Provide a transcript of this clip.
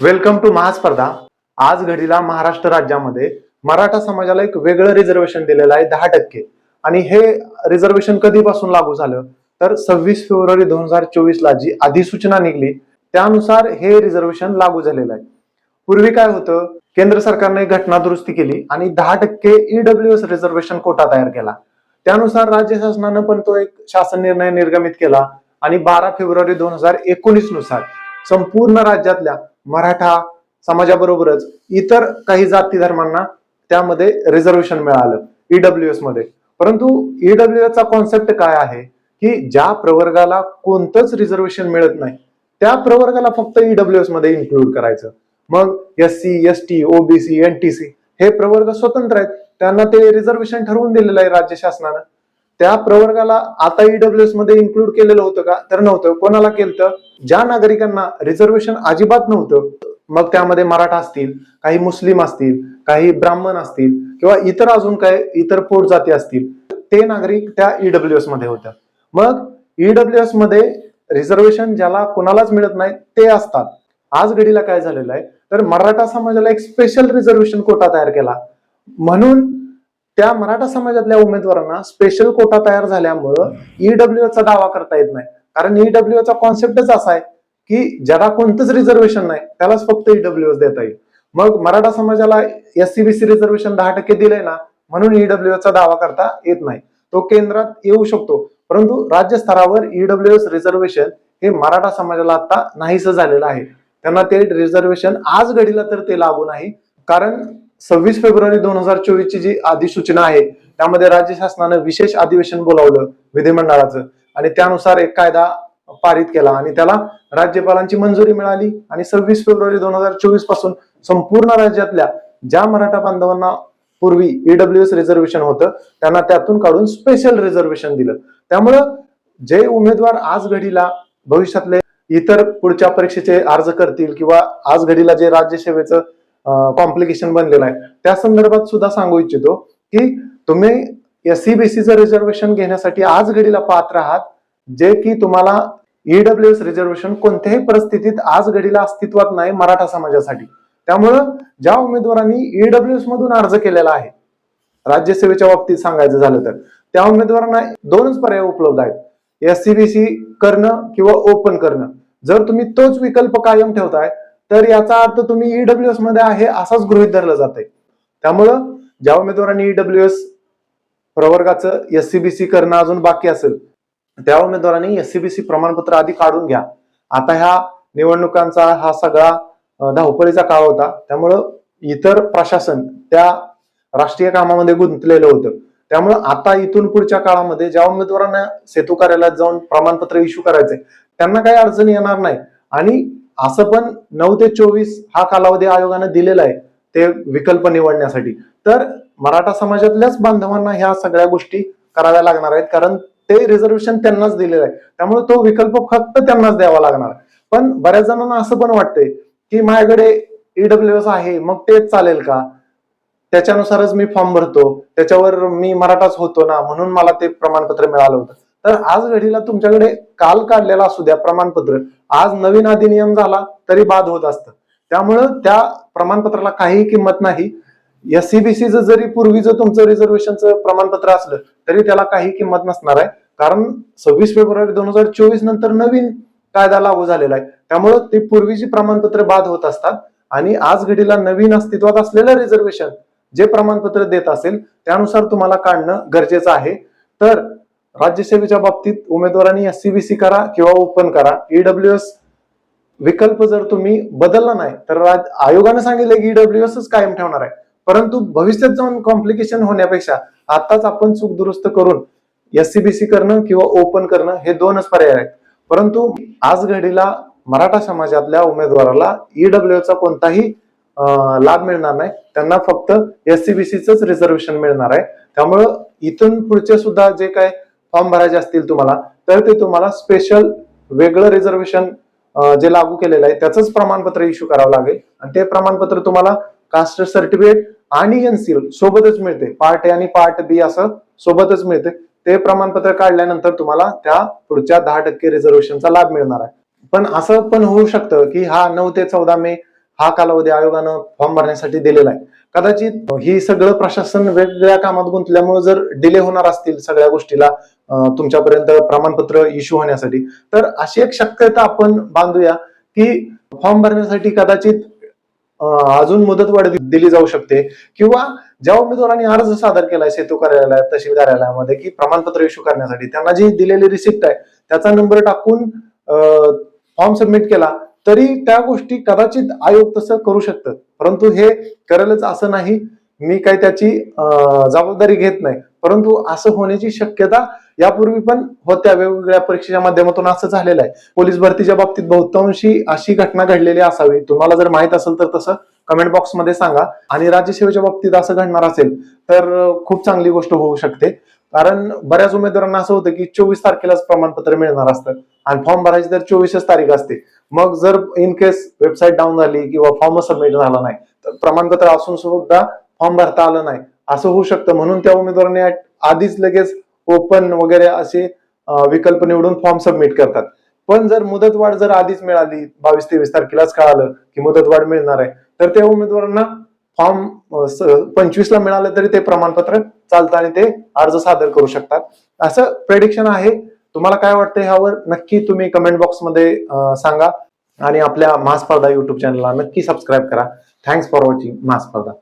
Welcome to महास्पर्धा आज घडीला महाराष्ट्र राज्यामध्ये मराठा समाजाला एक वेगळं रिझर्वेशन दिलेलं आहे दहा टक्के. आणि हे रिझर्वेशन कधीपासून लागू झालं? तर सव्वीस फेब्रुवारी दोन हजार चोवीस ला जी अधिसूचना निघली त्यानुसार हे रिझर्वेशन लागू झालेलं आहे. पूर्वी काय होतं? केंद्र सरकारने घटना दुरुस्ती केली आणि दहा टक्के ईडब्ल्यू एस रिझर्वेशन कोटा तयार केला. त्यानुसार राज्य शासनानं पण तो एक शासन निर्णय निर्गमित केला आणि बारा फेब्रुवारी दोन हजार एकोणीसनुसार संपूर्ण राज्यातल्या मराठा समाजाबरोबरच इतर काही जाती धर्मांना त्यामध्ये रिझर्वेशन मिळालं ईडब्ल्यू एसमध्ये. परंतु ईडब्ल्यू एस चा कॉन्सेप्ट काय आहे? की ज्या प्रवर्गाला कोणतंच रिझर्वेशन मिळत नाही त्या प्रवर्गाला फक्त ईडब्ल्यू एसमध्ये इन्क्लूड करायचं. मग S C S T OBC N T C हे प्रवर्ग स्वतंत्र आहेत. त्यांना ते रिझर्वेशन ठरवून दिलेलं आहे राज्य शासनानं. त्या प्रवर्गाला आता ईडब्ल्यू एसमध्ये इन्क्लूड केलेलं होतं का? तर नव्हतं. कोणाला केलं ज्या नागरिकांना रिझर्वेशन अजिबात नव्हतं मग त्यामध्ये मराठा असतील काही मुस्लिम असतील काही ब्राह्मण असतील किंवा इतर अजून काय इतर पोट जाती असतील ते नागरिक त्या ईडब्ल्यू एसमध्ये होत्या. मग ईडब्ल्यू एसमध्ये रिझर्वेशन ज्याला कोणालाच मिळत नाही ते असतात. आज घडीला काय झालेलं आहे? तर मराठा समाजाला एक स्पेशल रिझर्वेशन कोटा तयार केला. म्हणून त्या मराठा समाजातल्या उमेदवारांना स्पेशल कोटा तयार झाल्यामुळं ईडब्ल्यू चा दावा करता येत नाही. कारण ईडब्ल्यू चा कॉन्सेप्टच असा आहे की ज्याला कोणतंच रिझर्वेशन नाही त्यालाच फक्त ईडब्ल्यू देता येईल. मग मराठा समाजाला S C B C reservation दहा टक्के दिलंय ना म्हणून ईडब्ल्यू चा दावा करता येत नाही. तो केंद्रात येऊ शकतो. परंतु राज्य स्तरावर ईडब्ल्यू एस रिझर्वेशन हे मराठा समाजाला आता नाहीसं झालेलं आहे. त्यांना ते रिझर्वेशन आज घडीला तर ते लागू नाही. कारण सव्वीस फेब्रुवारी दोन हजार चोवीस ची जी अधिसूचना आहे त्यामध्ये राज्य शासनानं विशेष अधिवेशन बोलावलं विधिमंडळाचं. आणि त्यानुसार एक कायदा पारित केला आणि त्याला राज्यपालांची मंजुरी मिळाली आणि सव्वीस फेब्रुवारी दोन हजार चोवीसपासून संपूर्ण राज्यातल्या ज्या मराठा बांधवांना पूर्वी ईडब्ल्यू एस रिझर्वेशन होतं त्यांना त्यातून काढून स्पेशल रिझर्वेशन दिलं. त्यामुळं जे उमेदवार आज घडीला भविष्यातले इतर पुढच्या परीक्षेचे अर्ज करतील किंवा आज घडीला जे राज्यसेवेचं कॉम्प्लिकेशन बनलेलं आहे. त्या संदर्भात सुद्धा सांगू इच्छितो की तुम्ही एस सी बीसीचं रिझर्वेशन घेण्यासाठी आज घडीला पात्र आहात जे की तुम्हाला ईडब्ल्यू एस रिझर्वेशन कोणत्याही परिस्थितीत आज घडीला अस्तित्वात नाही मराठा समाजासाठी. त्यामुळं ज्या उमेदवारांनी ईडब्ल्यू एस मधून अर्ज केलेला आहे राज्यसेवेच्या बाबतीत सांगायचं झालं तर त्या उमेदवारांना दोनच पर्याय उपलब्ध आहेत. एस सी बी सी करणं किंवा ओपन करणं. जर तुम्ही तोच विकल्प कायम ठेवताय तर याचा अर्थ तुम्ही ईडब्ल्यू एसमध्ये आहे असाच गृहित धरलं जात आहे त्यामुळं ज्या उमेदवारांनी ईडब्ल्यू एस प्रवर्गाचं एस करणं अजून बाकी असेल त्या उमेदवारांनी एस प्रमाणपत्र आधी काढून घ्या. आता ह्या निवडणुकांचा हा सगळा धावपळीचा काळ होता. त्यामुळं इतर प्रशासन त्या राष्ट्रीय कामामध्ये गुंतलेलं होतं. त्यामुळं आता इथून पुढच्या काळामध्ये ज्या उमेदवारांना सेतू कार्यालयात जाऊन प्रमाणपत्र इश्यू करायचंय त्यांना काही अडचण येणार नाही. आणि असं पण नऊ ते चोवीस हा कालावधी आयोगानं दिलेला आहे ते विकल्प निवडण्यासाठी. तर मराठा समाजातल्याच बांधवांना ह्या सगळ्या गोष्टी कराव्या लागणार आहेत कारण ते रिझर्वेशन त्यांनाच दिलेलं आहे. त्यामुळे तो विकल्प फक्त त्यांनाच द्यावा लागणार. पण बऱ्याच जणांना असं पण वाटतंय की माझ्याकडे ईडब्ल्यू एस आहे मग तेच चालेल का? त्याच्यानुसारच मी फॉर्म भरतो त्याच्यावर मी मराठाच होतो ना म्हणून मला ते प्रमाणपत्र मिळालं होतं. तर आज घडीला तुमच्याकडे काल काढलेला असू द्या प्रमाणपत्र आज नवीन अधिनियम झाला तरी बाद होत असतं. त्यामुळं त्या प्रमाणपत्राला काहीही किंमत नाही. एस जरी पूर्वी जर जरी पूर्वीचं तुमचं रिझर्वेशनचं प्रमाणपत्र असलं तरी त्याला काही किंमत नसणार आहे. कारण सव्वीस फेब्रुवारी दोन हजार चोवीस नंतर नवीन कायदा लागू झालेला आहे. त्यामुळं ती पूर्वीची प्रमाणपत्र बाद होत असतात. आणि आज घडीला नवीन अस्तित्वात असलेलं रिझर्वेशन जे प्रमाणपत्र देत असेल त्यानुसार तुम्हाला काढणं गरजेचं आहे. तर राज्यसेवेच्या बाबतीत उमेदवारांनी एस सी बी सी करा किंवा ओपन करा. ईडब्ल्यू एस विकल्प जर तुम्ही बदलला नाही तर राज- आयोगाने सांगितलं की ईडब्ल्यू एस कायम ठेवणार आहे. परंतु भविष्यात जाऊन कॉम्प्लिकेशन होण्यापेक्षा आताच आपण चूक दुरुस्त करून एस सी बी सी करणं किंवा ओपन करणं हे दोनच पर्याय आहेत. परंतु आज घडीला मराठा समाजातल्या उमेदवाराला ईडब्ल्यूचा कोणताही लाभ मिळणार नाही. त्यांना फक्त एस सी बी सीच रिझर्वेशन मिळणार आहे. त्यामुळं इथून पुढचे सुद्धा जे काय फॉर्म भरायचे असतील तुम्हाला तर ते तुम्हाला स्पेशल वेगळं रिझर्वेशन जे लागू केलेलं आहे त्याचंच प्रमाणपत्र इश्यू करावं लागेल. आणि ते प्रमाणपत्र तुम्हाला कास्ट सर्टिफिकेट आणि एनसीएल सोबतच मिळते. पार्ट ए आणि पार्ट बी असं सोबतच मिळते. ते प्रमाणपत्र काढल्यानंतर तुम्हाला त्या पुढच्या दहा टक्के रिझर्वेशनचा लाभ मिळणार आहे. पण असं पण होऊ शकतं की हा नऊ ते चौदा मे हा कालावधी आयोगानं फॉर्म भरण्यासाठी दिलेला आहे. कदाचित ही सगळं प्रशासन वेगवेगळ्या कामात गुंतल्यामुळे जर डिले होणार असतील सगळ्या गोष्टीला तुमच्यापर्यंत प्रमाणपत्र इश्यू होण्यासाठी तर अशी एक शक्यता आपण बांधूया की फॉर्म भरण्यासाठी कदाचित अजून मुदत वाढ दिली जाऊ शकते. किंवा ज्या उमेदवारांनी अर्ज सादर केलाय सेतू कार्यालयात तहसील कार्यालयामध्ये की प्रमाणपत्र इश्यू करण्यासाठी त्यांना जी दिलेली रिसिप्ट आहे त्याचा नंबर टाकून फॉर्म सबमिट केला तरी त्या गोष्टी कदाचित आयोग तसं करू शकतात. परंतु हे करेलच असं नाही. मी काही त्याची जबाबदारी घेत नाही. परंतु असं होण्याची शक्यता यापूर्वी पण होत्या. वेगवेगळ्या परीक्षेच्या माध्यमातून असं झालेलं आहे. पोलीस भरतीच्या बाबतीत बहुतांशी अशी घटना घडलेली असावी. तुम्हाला जर माहीत असेल तर तसं कमेंट बॉक्समध्ये सांगा. आणि राज्यसेवेच्या बाबतीत असं घडणार असेल तर खूप चांगली गोष्ट होऊ शकते. कारण बऱ्याच उमेदवारांना असं होतं की चोवीस तारखेलाच प्रमाणपत्र मिळणार असतं आणि फॉर्म भरायची तर चोवीसच तारीख असते. मग जर इन केस वेबसाईट डाऊन झाली किंवा फॉर्म सबमिट झाला नाही तर प्रमाणपत्र असून सुद्धा फॉर्म भरता आलं नाही. असं होऊ शकतं. म्हणून त्या उमेदवारांनी आधीच लगेच ओपन वगैरे असे विकल्प निवडून फॉर्म सबमिट करतात. पण जर मुदतवाढ जर आधीच मिळाली बावीस तेवीस तारखेलाच कळालं की मुदतवाढ मिळणार आहे तर त्या उमेदवारांना फॉर्म पंचवीस ला मिळालं तरी ते प्रमाणपत्र चालतं आणि ते अर्ज सादर करू शकतात. असं प्रेडिक्शन आहे. तुम्हाला काय वाटतं ह्यावर? नक्की तुम्ही कमेंट बॉक्समध्ये सांगा. आणि आपल्या महास्पर्धा युट्यूब चॅनलला नक्की सबस्क्राईब करा. Thanks for watching महास्पर्धा